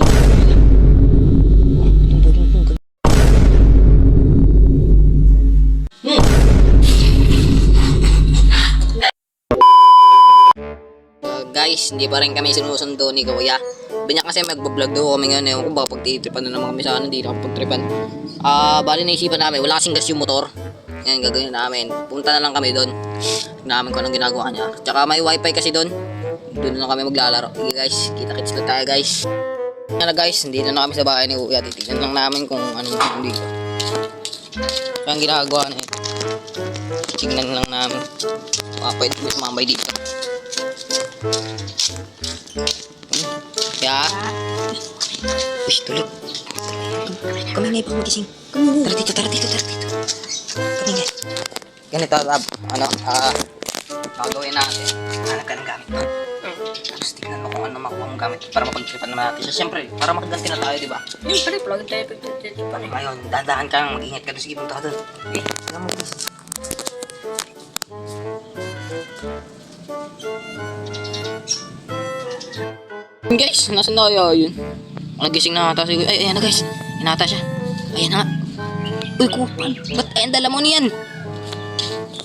dito. Uh, guys, hindi pa rin kami sinusundo ni Kuya. Binya kasi magbablog daw kami ngayon. Ewan ko baka pagtitripan na naman kami sa ano, hindi na pagtripan. Ah, bali naisipan namin, wala kasing gas yung motor. Yan, gagawin namin. Punta na lang kami doon. Namin kung anong ginagawa niya. Tsaka may wifi kasi doon. Doon na kami maglalaro. Okay guys, kita-kits na tayo guys. Na guys, hindi na, na kami sa bahay ni Kuya. Titignan lang namin kung ano yung hindi ko. Kaya ang ginagawa na yun. Tignan lang namin. Mga pwede mo sumambay dito. Kaya? Uy, tulog. Kami nga ipang magising. Kami Tara dito, tara dito, tara dito. Kami nga. Ganito, Lab. Ano, ah, gagawin natin. Hanap ka ng gamit. Tapos tingnan mo kung ano makuha mong gamit para mapagtripan naman natin. So, siyempre, para makaganti na tayo, di ba? Yung pala, plug tayo pagtitipan eh. Ngayon, dahan ka, mag-ingat ka doon. Sige, punta ka doon. Okay, tingnan mo please. Guys, nasa na kaya yun? Nagising na ata si Ay, ayan na guys. Ayan ata siya. Ayan na nga. Uy, kupal. Ba't ayan dala mo niyan?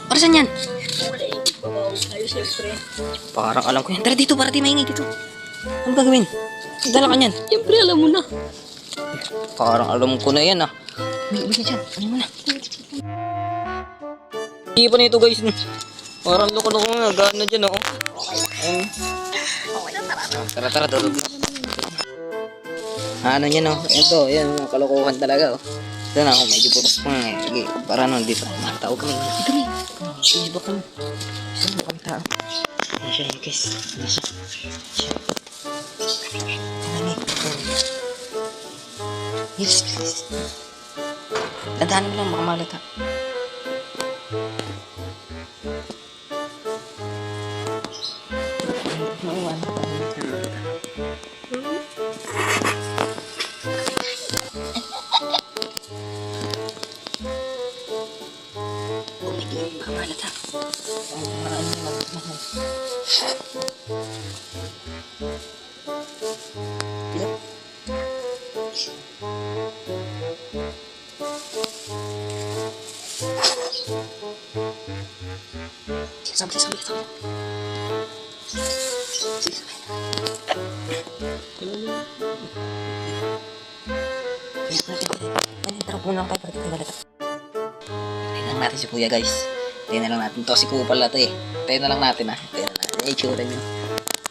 Para saan yan? Tayo siyempre. Parang alam ko yan. Tara dito, para di maingay dito. Ano gagawin? Dala ka niyan. Siyempre, alam mo na. Parang alam ko na yan ah. May ibig dyan. Ano mo na? Hindi pa nito guys. Parang loko-loko nga. Gana dyan oh. Ayun. Tara. Tara, tara. Ano yan oh. Ito, yan. oh, Kalokohan talaga oh. Ito na, oh, medyo putos pa nga eh. Sige, para di ba? Mga tao kami. Sige kami. Sige ba kami? Saan ba kami tao? Ano siya, yun, guys? Ano ni? Yes, please. Tandaan mo lang, baka malata. Mauwan. Umigil, baka malata. Ay, maraan yung magmahal. Yep. Sabi. Kaya natin, kaya tara muna tayo para. Tingnan natin si Kuya guys. Tingnan lang natin to si Kupal na to eh. Tingnan lang natin ah. Tingnan natin. Ay, tsura niyo.